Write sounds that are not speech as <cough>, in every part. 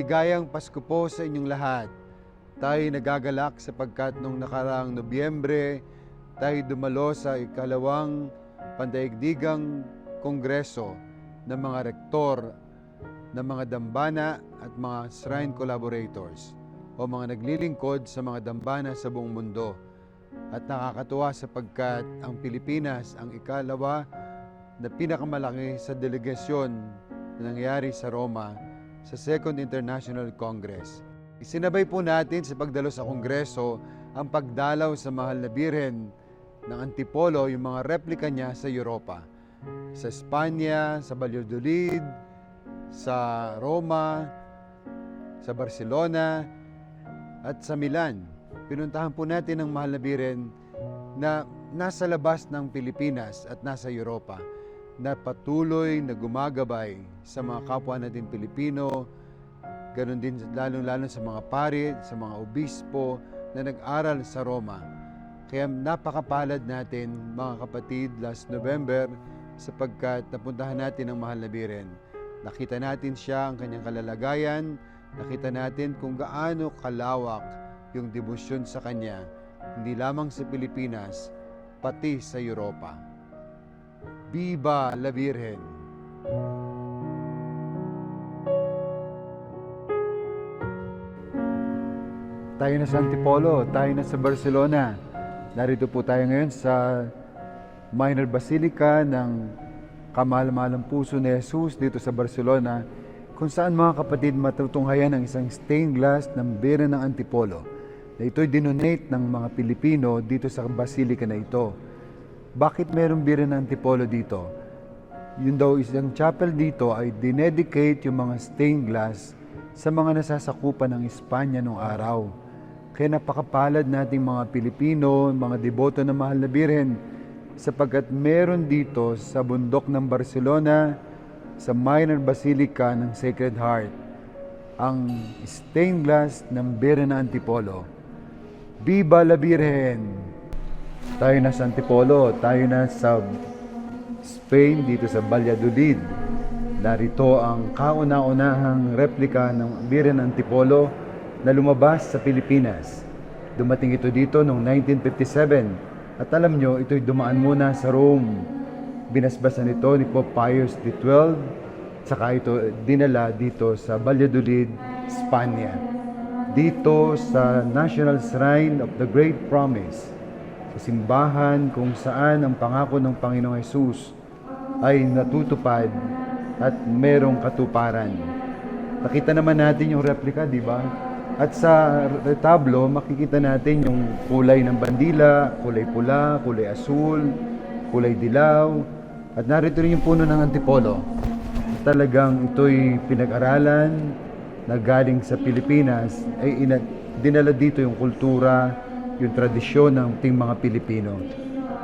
Maligayang Pasko po sa inyong lahat. Tayo nagagalak sapagkat nung nakaraang Nobyembre, tayo dumalo sa ikalawang pandaigdigang kongreso ng mga rektor ng mga dambana at mga shrine collaborators o mga naglilingkod sa mga dambana sa buong mundo. At nakakatuwa sapagkat ang Pilipinas ang ikalawa na pinakamalaki sa delegasyon na nangyari sa Roma sa Second International Congress. Isinabay po natin sa pagdalo sa Kongreso ang pagdalaw sa mahal na birhen ng Antipolo, yung mga replika niya sa Europa. Sa Espanya, sa Valladolid, sa Roma, sa Barcelona, at sa Milan. Pinuntahan po natin ang mahal na birhen na nasa labas ng Pilipinas at nasa Europa na patuloy na gumagabay sa mga kapwa natin Pilipino, ganun din lalong-lalo sa mga pari, sa mga obispo na nag-aral sa Roma. Kaya napakapalad natin mga kapatid last November sapagkat napuntahan natin ang mahal na biren. Nakita natin siya, ang kanyang kalalagayan, nakita natin kung gaano kalawak yung debosyon sa kanya, hindi lamang sa Pilipinas, pati sa Europa. Viva la Virgen! Tayo na sa Antipolo, tayo na sa Barcelona. Narito po tayo ngayon sa Minor Basilica ng Kamahal-mahalang Puso ni Jesus dito sa Barcelona kung saan mga kapatid matutunghayan ang isang stained glass ng Bera ng Antipolo na ito'y dinonate ng mga Pilipino dito sa Basilica na ito. Bakit merong Bera ng Antipolo dito? Yun daw isang chapel dito ay dinedicate yung mga stained glass sa mga nasasakupan ng Espanya noong araw. Kaya napakapalad nating mga Pilipino, mga deboto ng mahal na Birhen, sapagkat meron dito sa bundok ng Barcelona, sa Minor Basilica ng Sacred Heart, ang stained glass ng Birhen na Antipolo. Viva la Virgen! Tayo na sa Antipolo, tayo na sa Spain, dito sa Valladolid. Narito ang kauna-unahang replika ng Birhen Antipolo na lumabas sa Pilipinas. Dumating ito dito noong 1957 at alam nyo, ito'y dumaan muna sa Rome. Binasbasan ito ni Pope Pius XII saka ito dinala dito sa Valladolid, Spanya. Dito sa National Shrine of the Great Promise, simbahan kung saan ang pangako ng Panginoong Yesus ay natutupad at merong katuparan. Nakita naman natin yung replika, di ba? At sa retablo, makikita natin yung kulay ng bandila, kulay pula, kulay asul, kulay dilaw, at narito rin yung puno ng antipolo. Talagang ito'y pinag-aralan na galing sa Pilipinas, ay ina- dinala dito yung kultura, yung tradisyon ng ting mga Pilipino.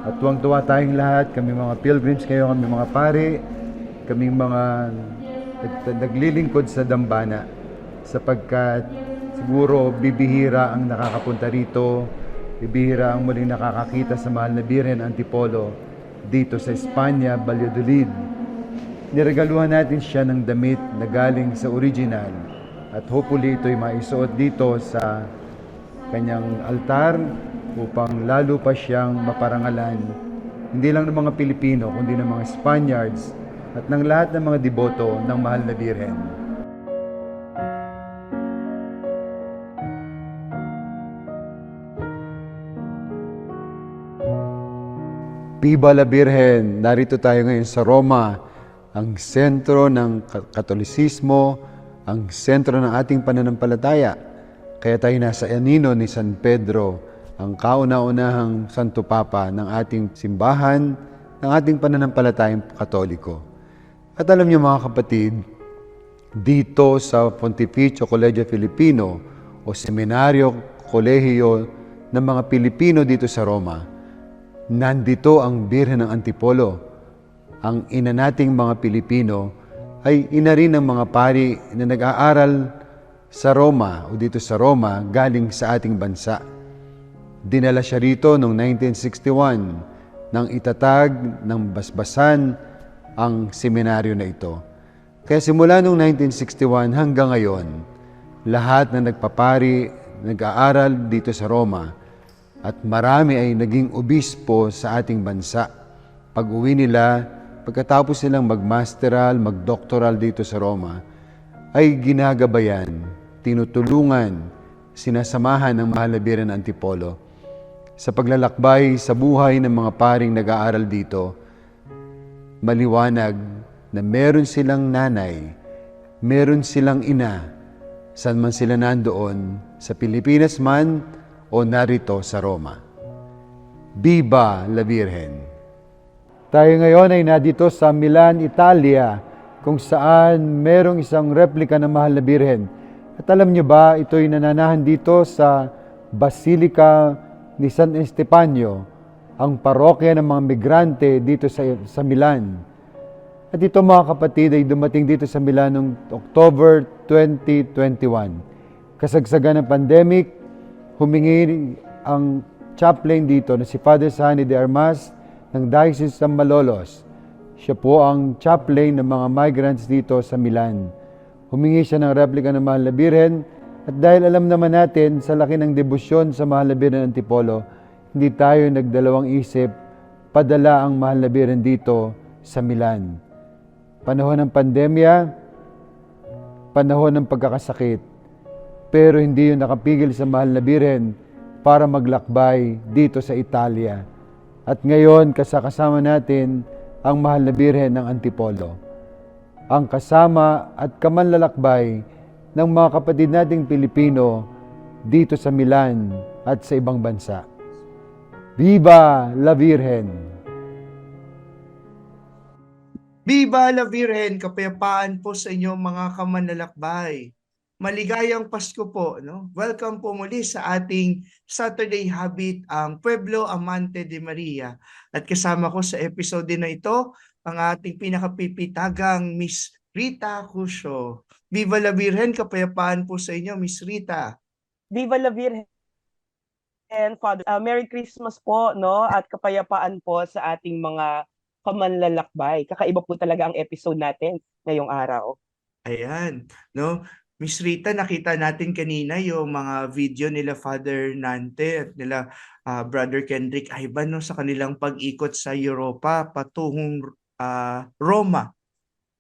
At tuwang-tuwa tayong lahat, kami mga pilgrims kayo, kami mga pare, kami mga nag- naglilingkod sa dambana sapagkat siguro bibihira ang nakakapunta rito, bibihira ang muling nakakakita sa mahal na Birhen Antipolo dito sa Espanya, Valladolid. Niregaluhan natin siya ng damit na galing sa original at hopefully ito'y maisuot dito sa kanyang altar upang lalo pa siyang maparangalan hindi lang ng mga Pilipino kundi ng mga Spaniards at ng lahat ng mga deboto ng mahal na Birhen. Viva la Virgen! Narito tayo ngayon sa Roma, ang sentro ng ka- Katolisismo, ang sentro ng ating pananampalataya. Kaya tayo nasa anino ni San Pedro, ang kauna-unahang Santo Papa ng ating simbahan, ng ating pananampalatayang katoliko. At alam niyo mga kapatid, dito sa Pontificio Colegio Filipino o Seminaryo Kolehiyo ng mga Pilipino dito sa Roma, nandito ang Birhen ng Antipolo. Ang ina nating mga Pilipino ay ina rin ng mga pari na nag-aaral sa Roma o dito sa Roma galing sa ating bansa. Dinala siya rito noong 1961 nang itatag ng basbasan ang seminaryo na ito. Kaya simula noong 1961 hanggang ngayon, lahat na nagpapari, nag-aaral dito sa Roma at marami ay naging obispo sa ating bansa. Pag uwi nila, pagkatapos nilang magmasteral, dito sa Roma, ay ginagabayan, tinutulungan, sinasamahan ng mahal na Birhen Antipolo sa paglalakbay sa buhay ng mga paring nag-aaral dito, maliwanag na meron silang nanay, meron silang ina, saan man sila nandoon, sa Pilipinas man o narito sa Roma. Viva la Virgen! Tayo ngayon ay nadito sa Milan, Italia, kung saan merong isang replika ng Mahal na Birhen. At alam niyo ba, ito'y nananahan dito sa Basilica ni San Estepanyo, ang parokya ng mga migrante dito sa, sa Milan. At ito mga kapatid ay dumating dito sa Milan noong October 2021. Kasagsagan ng pandemic, humingi ang chaplain dito na si Father Sani de Armas ng Diocese ng Malolos. Siya po ang chaplain ng mga migrants dito sa Milan. Humingi siya ng replika ng Mahal na Birhen at dahil alam naman natin sa laki ng debosyon sa Mahal na Birhen Antipolo, hindi tayo nagdalawang isip padala ang Mahal na Birhen dito sa Milan. Panahon ng pandemya, panahon ng pagkakasakit, pero hindi yun nakapigil sa Mahal na Birhen para maglakbay dito sa Italia. At ngayon, kasakasama natin ang Mahal na Birhen ng Antipolo. Ang kasama at kamanlalakbay ng mga kapatid nating Pilipino dito sa Milan at sa ibang bansa. Viva la Virgen! Viva la Virgen, kapayapaan po sa inyo mga kamanlalakbay. Maligayang Pasko po, no? Welcome po muli sa ating Saturday Habit ang Pueblo Amante de Maria. At kasama ko sa episode na ito ang ating pinakapipitagang Miss Rita Cusio. Viva la Virgen, kapayapaan po sa inyo, Miss Rita. Viva la Virgen and Father. Uh, Merry Christmas po, no? At kapayapaan po sa ating mga kamanlalakbay. Kakaiba po talaga ang episode natin ngayong araw. Ayan, no? Miss Rita, nakita natin kanina yung mga video nila Father Nante at nila ah, Brother Kendrick Ivan no, sa kanilang pag-ikot sa Europa patungong ah, Roma.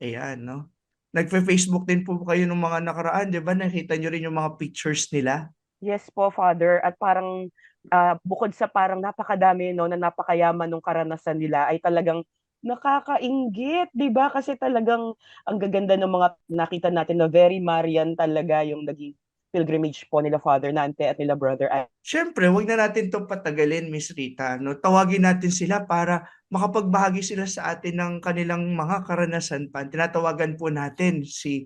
Ayan, no? Nagfe-Facebook din po kayo ng mga nakaraan, di ba? Nakita nyo rin yung mga pictures nila. Yes po, Father. At parang ah, bukod sa parang napakadami, no, na napakayaman ng karanasan nila, ay talagang nakakainggit, di ba? Kasi talagang ang gaganda ng mga nakita natin na very Marian talaga yung naging pilgrimage po nila Father Nante at nila Brother Ay. Siyempre, wag na natin itong patagalin, Miss Rita. No? Tawagin natin sila para makapagbahagi sila sa atin ng kanilang mga karanasan pa. Tinatawagan po natin si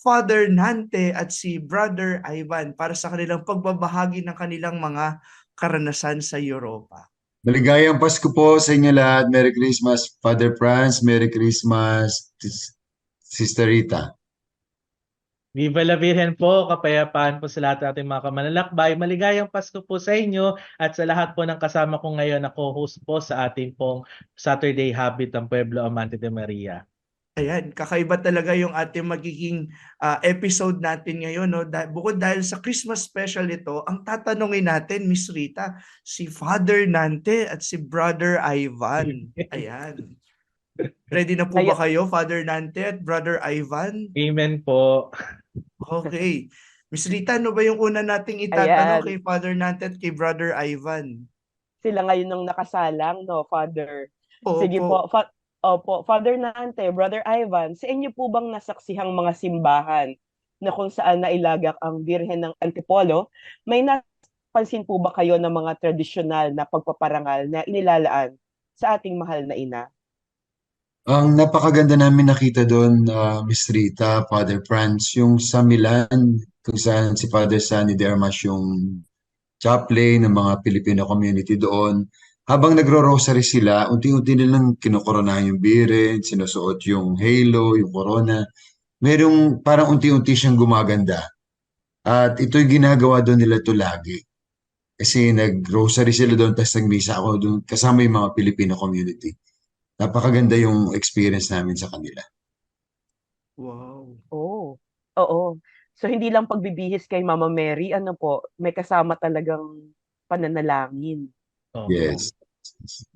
Father Nante at si Brother Ivan para sa kanilang pagbabahagi ng kanilang mga karanasan sa Europa. Maligayang Pasko po sa inyo lahat. Merry Christmas, Father Franz. Merry Christmas, Sister Rita. Viva la Virgen po, kapayapaan po sa lahat ng ating mga kamanlalakbay. Maligayang Pasko po sa inyo at sa lahat po ng kasama ko ngayon na co-host po sa ating pong Saturday Habit ng Pueblo Amante de Maria. Ayan, kakaiba talaga yung ating magiging ah, episode natin ngayon. No? Da- bukod dahil sa Christmas special ito, ang tatanungin natin, Miss Rita, si Father Nante at si Brother Ivan. <laughs> Ayan. Ready na po ba kayo, Father Nante at Brother Ivan? Amen po. Okay. Miss Rita, ano ba yung una nating itatanong Ayan. kay Father Nante at kay Brother Ivan? Sila ngayon ng nakasalang, no, Father? Oo Sige po. Fa- Opo, Father Nante, Brother Ivan, sa inyo po bang nasaksihang mga simbahan na kung saan nailagak ang Birhen ng Antipolo, may napansin po ba kayo ng mga tradisyonal na pagpaparangal na inilalaan sa ating mahal na ina? Ang napakaganda namin nakita doon, uh, Miss Rita, Father Franz, yung sa Milan, kung saan si Father Sunny de Armas yung chaplain ng mga Filipino community doon. Habang nagro-rosary sila, unti-unti nilang kinokoronahan yung birin, sinusuot yung halo, yung corona. Merong parang unti-unti siyang gumaganda. At ito'y ginagawa doon nila to lagi. Kasi nag-rosary sila doon, tapos nag-misa ako doon, kasama yung mga Filipino community. Napakaganda yung experience namin sa kanila. Wow. Oh, oo. So hindi lang pagbibihis kay Mama Mary, ano po, may kasama talagang pananalangin. Opo. Yes.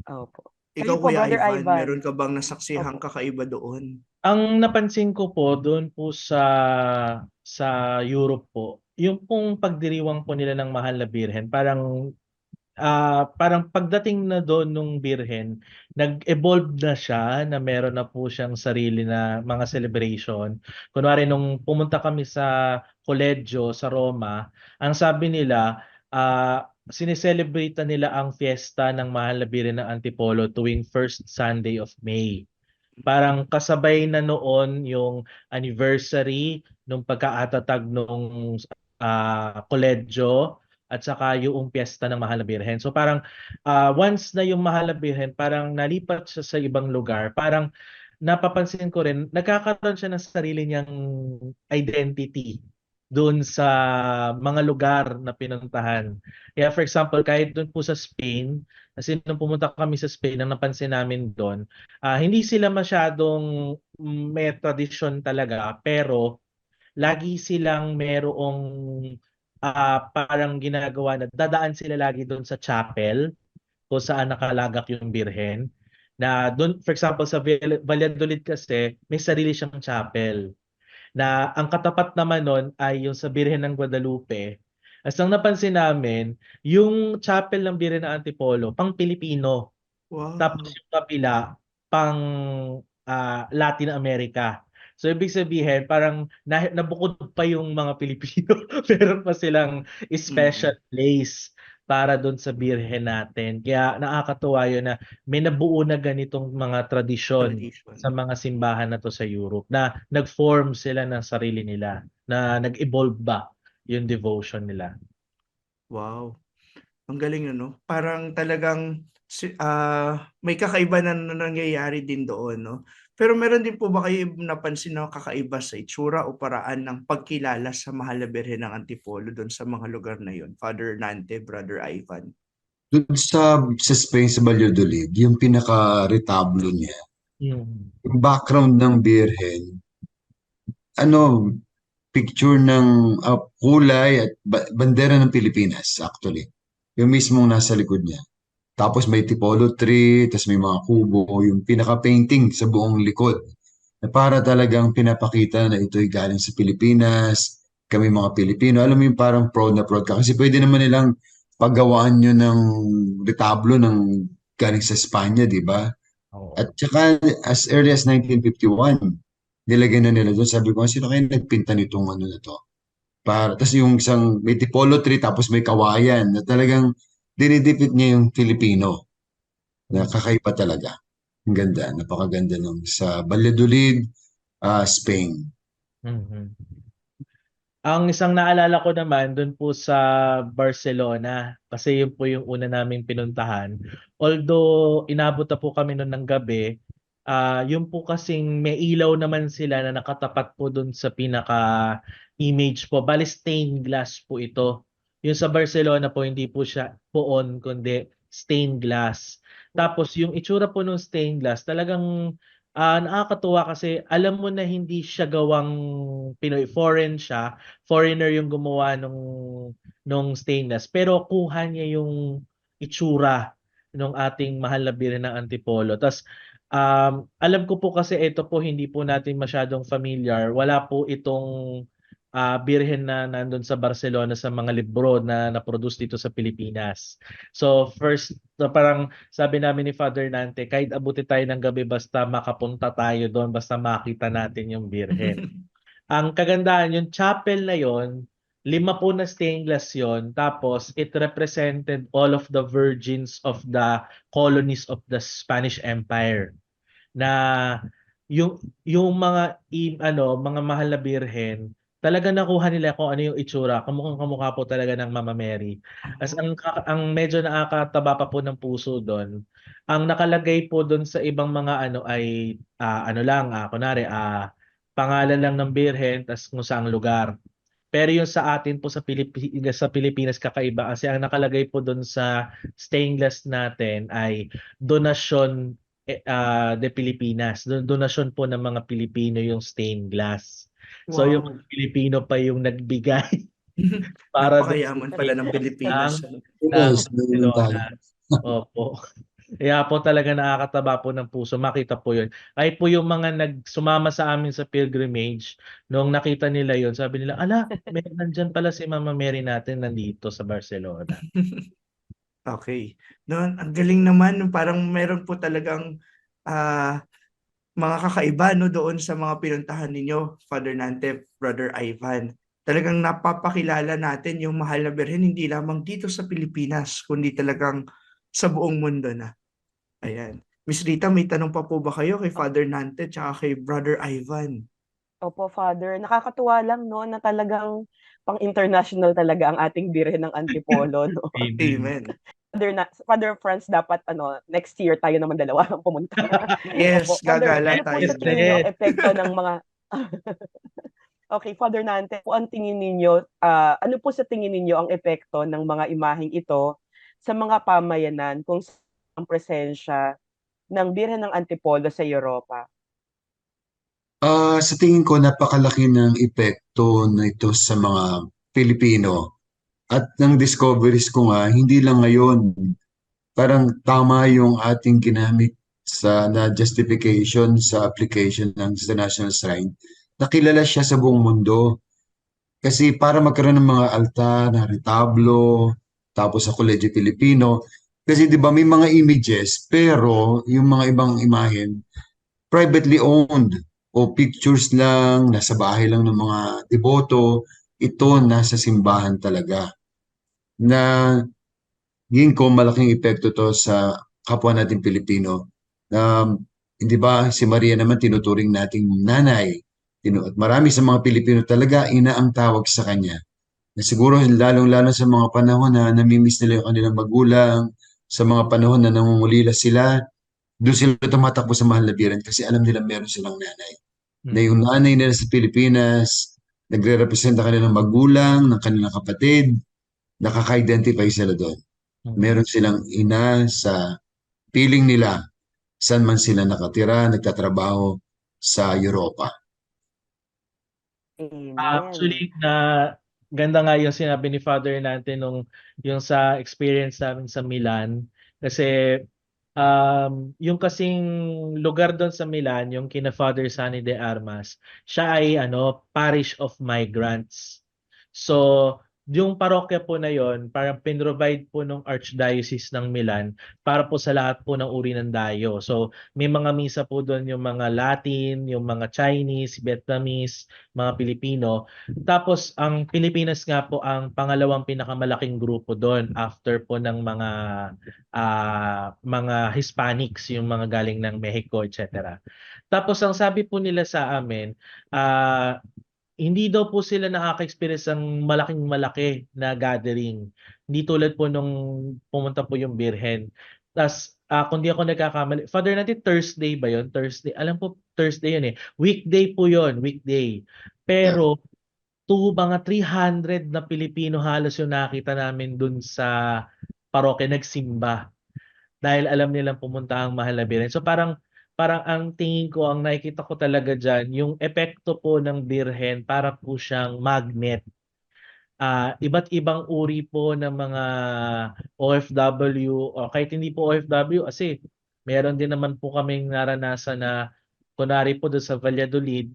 Opo. Ikaw, Kayo po, Kuya Brother Ivan, Ivan. meron ka bang nasaksihang kakaiba doon? Ang napansin ko po doon po sa sa Europe po, yung pong pagdiriwang po nila ng mahal na birhen, parang ah parang pagdating na doon nung birhen, nag-evolve na siya na meron na po siyang sarili na mga celebration. Kunwari nung pumunta kami sa koledyo sa Roma, ang sabi nila, ah sineselebrate nila ang fiesta ng mahal na birhen ng Antipolo tuwing first Sunday of May. Parang kasabay na noon yung anniversary nung pagkaatatag nung ah, koledyo at saka yung piyesta ng Mahal na Birhen. So parang ah, once na yung Mahal na Birhen, parang nalipat siya sa ibang lugar, parang napapansin ko rin, nagkakaroon siya ng sarili niyang identity doon sa mga lugar na pinuntahan. Kaya for example, kahit doon po sa Spain, kasi nung pumunta kami sa Spain, ang napansin namin doon, ah, hindi sila masyadong mm, may tradisyon talaga, pero lagi silang merong ah, parang ginagawa na dadaan sila lagi doon sa chapel kung saan nakalagak yung birhen. Na doon, for example, sa Val- Valladolid kasi, may sarili siyang chapel. Na ang katapat naman nun ay yung sa Birhen ng Guadalupe. As ang napansin namin, yung chapel ng Birhen ng Antipolo, pang Pilipino. Wow. Tapos yung kapila, pang ah, Latin America. So ibig sabihin, parang na, nabukod pa yung mga Pilipino. <laughs> Meron pa silang special place para doon sa birhen natin. Kaya nakakatuwa yun na may nabuo na ganitong mga tradisyon Tradition. sa mga simbahan na to sa Europe na nag-form sila ng sarili nila, na nag-evolve ba yung devotion nila. Wow. Ang galing ano. Parang talagang ah, may kakaiba na nangyayari din doon, no? Pero meron din po ba kayo napansin na kakaiba sa itsura o paraan ng pagkilala sa Mahal na Birhen ng Antipolo doon sa mga lugar na yon? Father Nante, Brother Ivan. Doon sa, sa Spain, sa Valladolid, yung pinaka-retablo niya, Mm. yung background ng Birhen, ano, picture ng ah, kulay at ba- bandera ng Pilipinas, actually. Yung mismong nasa likod niya. Tapos may tipolo tree, tapos may mga kubo, yung pinaka-painting sa buong likod. Na para talagang pinapakita na ito'y galing sa Pilipinas, kami mga Pilipino. Alam mo yung parang proud na proud ka. Kasi pwede naman nilang paggawaan nyo ng retablo ng galing sa Espanya, di ba? Oo. At saka as early as 1951, nilagay na nila doon. Sabi ko, sino kayo nagpinta nitong ano na to? Para, tapos yung isang may tipolo tree tapos may kawayan na talagang dinidipit niya yung Filipino. Na kakaiba talaga. Ang ganda, napakaganda nung sa Valladolid, ah, Spain. Mhm. Ang isang naalala ko naman doon po sa Barcelona kasi yun po yung una naming pinuntahan. Although inabot na po kami noon ng gabi, ah yun po kasing may ilaw naman sila na nakatapat po doon sa pinaka image po. Bali stained glass po ito. Yung sa Barcelona po hindi po siya poon kundi stained glass. Tapos yung itsura po ng stained glass talagang Ah, nakakatuwa kasi alam mo na hindi siya gawang Pinoy, foreign siya. Foreigner yung gumawa nung nung stainless, pero kuha niya yung itsura ng ating mahal na birhen ng Antipolo. Tas um, alam ko po kasi ito po hindi po natin masyadong familiar. Wala po itong ah, birhen na nandun sa Barcelona sa mga libro na na-produce dito sa Pilipinas. So first, na parang sabi namin ni Father Nante, kahit abuti tayo ng gabi basta makapunta tayo doon, basta makita natin yung birhen. <laughs> Ang kagandahan, yung chapel na yon, lima po na stained glass yon, tapos it represented all of the virgins of the colonies of the Spanish Empire. Na yung yung mga im, ano, mga mahal na birhen, talaga nakuha nila kung ano yung itsura. Kamukhang kamukha po talaga ng Mama Mary. As ang ang medyo nakakataba pa po ng puso doon, ang nakalagay po doon sa ibang mga ano ay ah, ano lang, ah, kunwari ah, pangalan lang ng birhen tas kung saang lugar. Pero yung sa atin po sa Pilipinas, sa Pilipinas kakaiba kasi ang nakalagay po doon sa stained glass natin ay donasyon ah, de Pilipinas. Don- Donasyon po ng mga Pilipino yung stained glass. So yung Wow. Pilipino pa yung nagbigay <laughs> para Napakayaman pala ng Pilipinas. Yes. Opo. Kaya po talaga nakakataba po ng puso. Makita po yun. Ay po yung mga nagsumama sa amin sa pilgrimage, nung nakita nila yun, sabi nila, ala, may nandyan pala si Mama Mary natin nandito sa Barcelona. <laughs> Okay. No, ang galing naman, parang meron po talagang ah, mga kakaiba no doon sa mga pinuntahan ninyo, Father Nante, Brother Ivan. Talagang napapakilala natin yung mahal na Birhen hindi lamang dito sa Pilipinas, kundi talagang sa buong mundo na. Ayan. Miss Rita, may tanong pa po ba kayo kay Father Nante tsaka kay Brother Ivan? Opo, Father. Nakakatuwa lang, no, na talagang pang-international talaga ang ating Birhen ng Antipolo, no. <laughs> Amen. Father, na, Father Franz, dapat, ano, next year tayo naman dalawa ang pumunta. <laughs> Yes, gagala ano po tayo sa ang epekto ng mga... <laughs> okay, Father Nante, po ang tingin ninyo, ah, ano po sa tingin ninyo ang epekto ng mga imaheng ito sa mga pamayanan kung sa ang presensya ng Birhen ng Antipolo sa Europa? Ah, sa tingin ko napakalaki ng epekto nito sa mga Pilipino. At ng discoveries ko nga, hindi lang ngayon, parang tama yung ating ginamit sa na justification sa application ng sa National Shrine. Nakilala siya sa buong mundo. Kasi para magkaroon ng mga altar na retablo, tapos sa Colegio Filipino, kasi di ba may mga images, pero yung mga ibang imahen, privately owned o pictures lang, nasa bahay lang ng mga deboto, ito nasa simbahan talaga. Na yun ko malaking epekto to sa kapwa natin Pilipino. Um, hindi ba si Maria naman tinuturing nating nanay. At marami sa mga Pilipino talaga ina ang tawag sa kanya. Na siguro lalong-lalo sa mga panahon na namimiss nila yung kanilang magulang, sa mga panahon na nangungulila sila, doon sila tumatakbo sa mahal na biran kasi alam nila meron silang nanay Hmm. na yung nanay nila sa Pilipinas, nagre-representa kanilang magulang, ng kanilang kapatid, nakaka-identify sila doon. Hmm. Meron silang ina sa piling nila, saan man sila nakatira, nagtatrabaho sa Europa. Amen. Actually, na ganda nga yung sinabi ni Father natin nung yung sa experience namin sa Milan kasi um, yung kasing lugar doon sa Milan, yung kina Father Sunny de Armas, siya ay ano, parish of migrants. So, yung parokya po na yon, parang pinrovide po ng Archdiocese ng Milan para po sa lahat po ng uri ng dayo. So, may mga misa po doon yung mga Latin, yung mga Chinese, Vietnamese, mga Pilipino. Tapos ang Pilipinas nga po ang pangalawang pinakamalaking grupo doon after po ng mga ah, mga Hispanics, yung mga galing ng Mexico, etc. Tapos ang sabi po nila sa amin, ah, hindi daw po sila nakaka-experience ng malaking malaki na gathering. Hindi tulad po nung pumunta po yung Birhen. Tapos, ah, kung ako nagkakamali, Father natin Thursday ba yon Thursday. Alam po, Thursday yun eh. Weekday po yon weekday. Pero, to mga 300 na Pilipino halos yung nakita namin dun sa parokya nagsimba. Dahil alam nilang pumunta ang mahal na Birhen. So parang parang ang tingin ko, ang nakikita ko talaga dyan, yung epekto po ng Birhen para po siyang magnet. Ah, iba't ibang uri po ng mga OFW o kahit hindi po OFW kasi meron din naman po kaming naranasan na kunwari po doon sa Valladolid,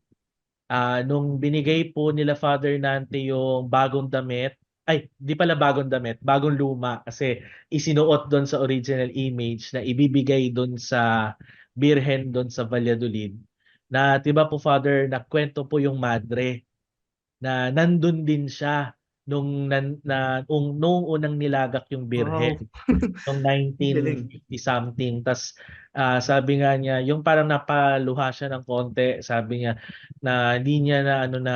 ah nung binigay po nila Father Nante yung bagong damit, ay, di pala bagong damit, bagong luma kasi isinuot doon sa original image na ibibigay doon sa Birhen doon sa Valladolid. Na 'di ba po Father, nakwento po yung madre na nandun din siya nung nan, na nung, nung unang nilagak yung Birhen <laughs> noong 1950 something. Tas ah, sabi nga niya, yung parang napaluha siya ng konti, sabi niya na hindi niya na ano na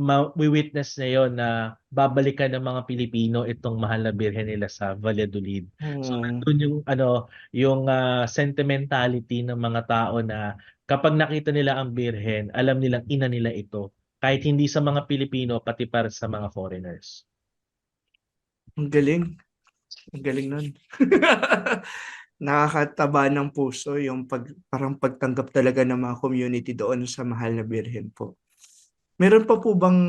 ma-witness na yon na babalikan ng mga Pilipino itong mahal na birhen nila sa Valladolid. So Hmm. doon yung ano, yung ah, sentimentality ng mga tao na kapag nakita nila ang birhen, alam nilang ina nila ito. Kahit hindi sa mga Pilipino, pati para sa mga foreigners. Ang galing. Ang galing nun. <laughs> Nakakataba ng puso yung pag, parang pagtanggap talaga ng mga community doon sa mahal na Birhen po. Meron pa po bang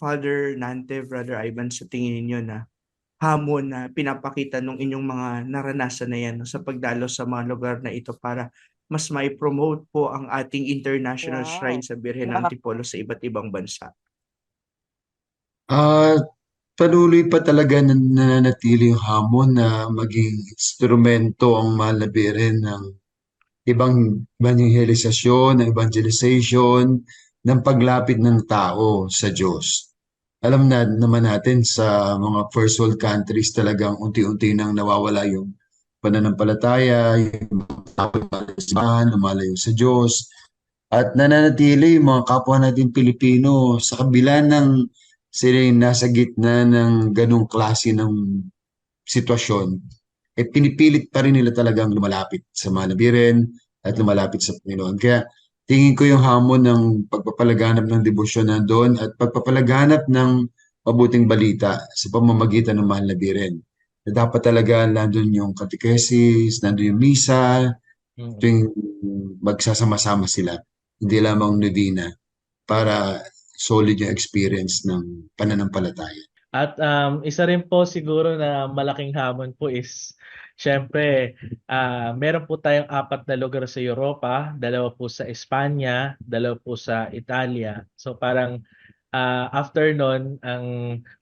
Father Nante, Brother Ivan, sa tingin ninyo na hamon na pinapakita ng inyong mga naranasan na yan no, sa pagdalo sa mga lugar na ito para mas mai-promote po ang ating international Wow. shrine sa Birhen ng. Antipolo sa iba't ibang bansa? Ah, patuloy pa talaga na nananatili yung hamon na maging instrumento ang mahal na Birhen ng ibang evangelisasyon, ng evangelization, ng paglapit ng tao sa Diyos. Alam na naman natin sa mga first world countries talagang unti-unti nang nawawala yung pananampalataya, yung mga tao lumalayo sa Diyos. At nananatili yung mga kapwa natin Pilipino sa kabila ng sila yung nasa gitna ng ganong klase ng sitwasyon, eh pinipilit pa rin nila talagang lumalapit sa Manabiren at lumalapit sa Panginoon. Kaya tingin ko yung hamon ng pagpapalaganap ng debosyon nandun at pagpapalaganap ng mabuting balita sa pamamagitan ng mahal na biren. Na dapat talaga nandun yung catechesis, nandun yung misa, Mm. tuwing magsasama-sama sila, hindi lamang nudina, para solid yung experience ng pananampalataya. At um, isa rin po siguro na malaking hamon po is Siyempre, ah meron po tayong apat na lugar sa Europa, dalawa po sa Espanya, dalawa po sa Italia. So parang ah, after nun, ang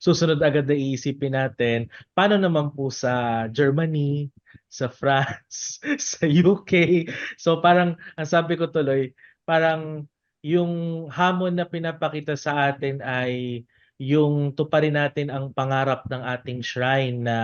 susunod agad na iisipin natin, paano naman po sa Germany, sa France, <laughs> sa UK. So parang ang sabi ko tuloy, parang yung hamon na pinapakita sa atin ay yung tuparin natin ang pangarap ng ating shrine na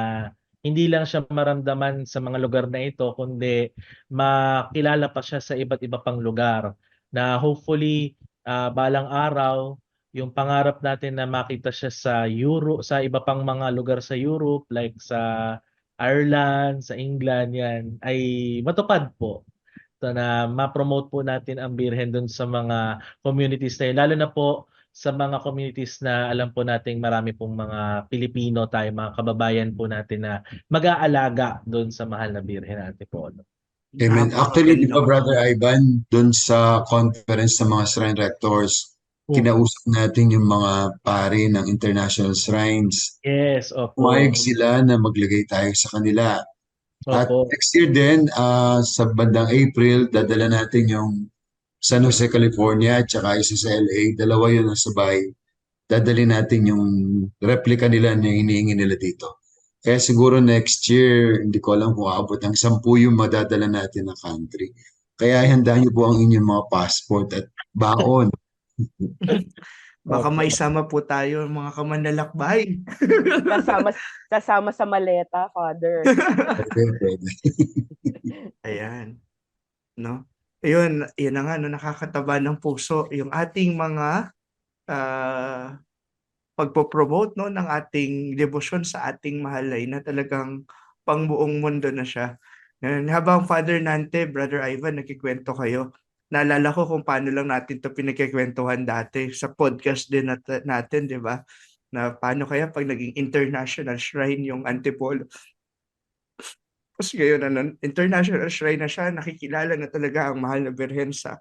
hindi lang siya maramdaman sa mga lugar na ito, kundi makilala pa siya sa iba't iba pang lugar. Na hopefully, ah, balang araw, yung pangarap natin na makita siya sa Euro, sa iba pang mga lugar sa Europe, like sa Ireland, sa England, yan, ay matupad po. So na ma-promote po natin ang Birhen dun sa mga communities na yun. Lalo na po sa mga communities na alam po nating marami pong mga Pilipino tayo, mga kababayan po natin na mag-aalaga doon sa mahal na Birhen natin po. No? Amen. Actually, di ba. Brother Ivan, dun sa conference ng mga shrine rectors, Oh. kinausap natin yung mga pari ng international shrines. Yes, opo. Pumayag sila na maglagay tayo sa kanila. At Opo. next year din, ah, sa bandang April, dadala natin yung San Jose, California, at saka isa sa LA. Dalawa yun ang sabay. Dadali natin yung replica nila na hinihingi nila dito. Kaya siguro next year, hindi ko alam kung aabot ng sampu yung madadala natin na country. Kaya handa niyo po ang inyong mga passport at baon. <laughs> Baka may sama po tayo mga kamanlalakbay. <laughs> Kasama, kasama sa maleta, Father. <laughs> Pwede, pwede. Ayan. No? Ayun, yun na nga, no, nakakataba ng puso yung ating mga ah, pagpo-promote no, ng ating debosyon sa ating mahalay na talagang pangbuong mundo na siya. Ngayon, habang Father Nante, Brother Ivan, nagkikwento kayo, naalala ko kung paano lang natin to pinagkikwentuhan dati sa podcast din nat- natin, di ba? Na paano kaya pag naging international shrine yung Antipolo. Tapos ngayon, ano, international shrine na siya, nakikilala na talaga ang mahal na Birhen sa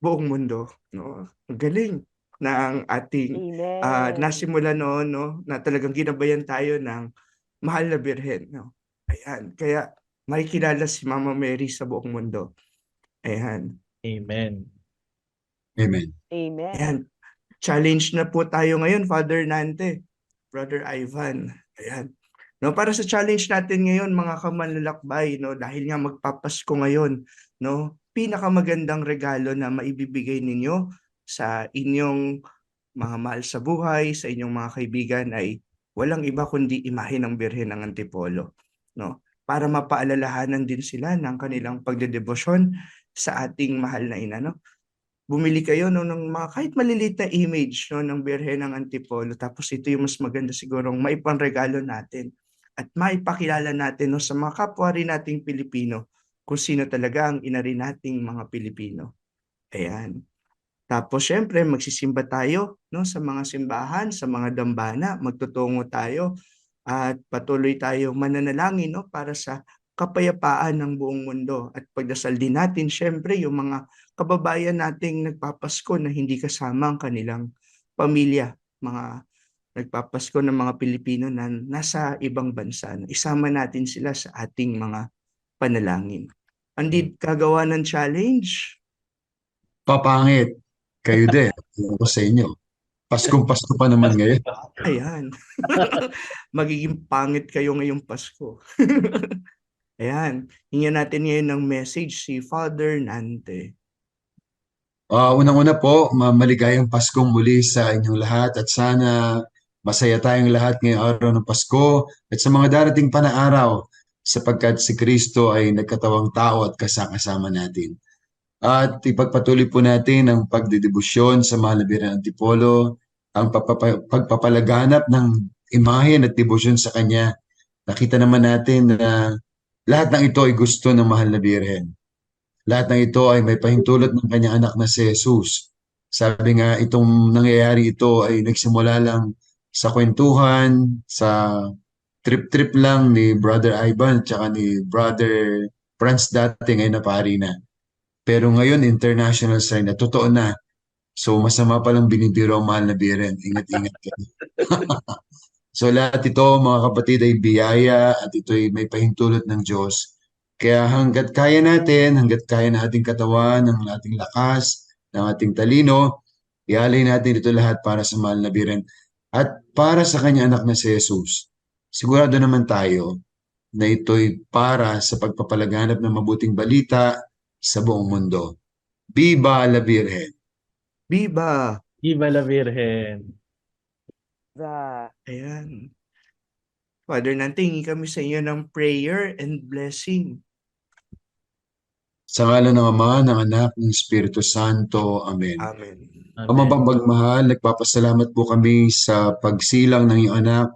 buong mundo. No? Ang galing na ang ating Amen. ah, nasimula noon, no, na talagang ginabayan tayo ng mahal na Birhen. No? Ayan, kaya makikilala si Mama Mary sa buong mundo. Ayan. Amen. Amen. Amen. Ayan. Challenge na po tayo ngayon, Father Nante, Brother Ivan. Ayan. No, para sa challenge natin ngayon, mga kamanlalakbay, no, dahil nga magpapasko ngayon, no, pinakamagandang regalo na maibibigay ninyo sa inyong mga mahal sa buhay, sa inyong mga kaibigan ay walang iba kundi imahe ng Birhen ng Antipolo, no? Para mapaalalahanan din sila ng kanilang pagdedebosyon sa ating mahal na ina, no? bumili kayo no, ng mga kahit maliliit na image no, ng Birhen ng Antipolo. Tapos ito yung mas maganda sigurong maipanregalo natin at maipakilala natin no, sa mga kapwa rin nating Pilipino kung sino talaga ang ina rin nating mga Pilipino. Ayan. Tapos syempre magsisimba tayo no, sa mga simbahan, sa mga dambana, magtutungo tayo at patuloy tayo mananalangin no, para sa kapayapaan ng buong mundo. At pagdasal din natin syempre yung mga kababayan nating nagpapasko na hindi kasama ang kanilang pamilya, mga nagpapasko ng mga Pilipino na nasa ibang bansa. Isama natin sila sa ating mga panalangin. Andit kagawa ng challenge? Papangit. Kayo din. <laughs> Ano ko sa inyo. Paskong Pasko pa naman ngayon. Ayan. <laughs> Magiging pangit kayo ngayong Pasko. <laughs> Ayan. Hingyan natin ngayon ng message si Father Nante. Ah, unang-una po, ma- maligayang Paskong muli sa inyong lahat at sana masaya tayong lahat ngayong araw ng Pasko at sa mga darating pa na araw sapagkat si Kristo ay nagkatawang tao at kasakasama natin. At ipagpatuloy po natin ang pagdedebosyon sa mahal na Birhen Antipolo, ang pagpapalaganap ng imahen at debosyon sa Kanya. Nakita naman natin na lahat ng ito ay gusto ng mahal na Birhen. Lahat ng ito ay may pahintulot ng kanyang anak na si Jesus. Sabi nga, itong nangyayari ito ay nagsimula lang sa kwentuhan, sa trip-trip lang ni Brother Ivan at saka ni Brother Franz dati ngayon na pari na. Pero ngayon, international sign na totoo na. So, masama palang binibiro ang mahal na biren. Ingat-ingat kayo. <laughs> so, lahat ito, mga kapatid, ay biyaya at ito ay may pahintulot ng Diyos. Kaya hanggat kaya natin, hanggat kaya ng ating katawan, ng ating lakas, ng ating talino, ialay natin ito lahat para sa mahal na biren. At para sa kanya anak na si Jesus. Sigurado naman tayo na ito'y para sa pagpapalaganap ng mabuting balita sa buong mundo. Viva la Virgen! Viva! Viva la Virgen. Za. Ayan. Father Nante, hingi kami sa inyo ng prayer and blessing. Sa ngala ng Ama, ng Anak, ng Espiritu Santo. Amen. Amen. Ama Amen. magmahal, nagpapasalamat po kami sa pagsilang ng iyong anak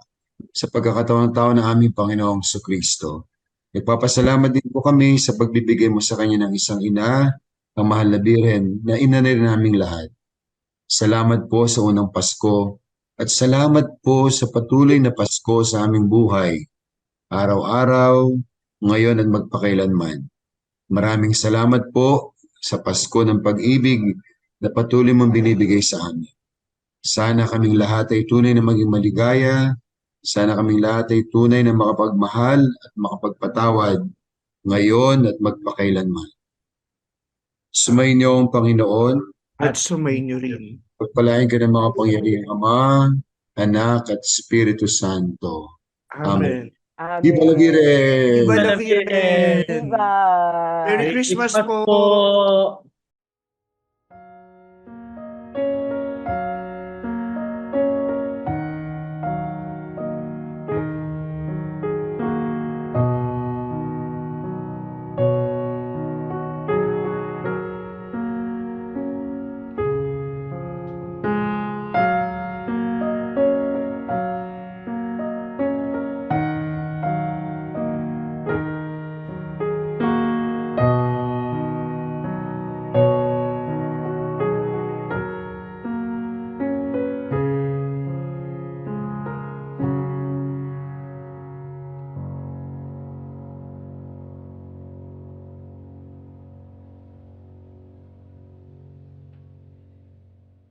sa pagkakatawang tao ng aming Panginoong Kristo. Nagpapasalamat din po kami sa pagbibigay mo sa kanya ng isang ina, ang mahal na Birhen, na ina na rin naming lahat. Salamat po sa unang Pasko at salamat po sa patuloy na Pasko sa aming buhay, araw-araw, ngayon at magpakailanman. Maraming salamat po sa Pasko ng pag-ibig na patuloy mong binibigay sa amin. Sana kaming lahat ay tunay na maging maligaya. Sana kaming lahat ay tunay na makapagmahal at makapagpatawad ngayon at magpakailanman. Sumayin niyo ang Panginoon, At sumayin niyo rin. pagpalain ka ng mga pangyarihang Ama, Anak at Espiritu Santo. Amen. Amen. Viva la Virgen! Viva la Viva la Virgen! Viva! Merry Christmas po! po!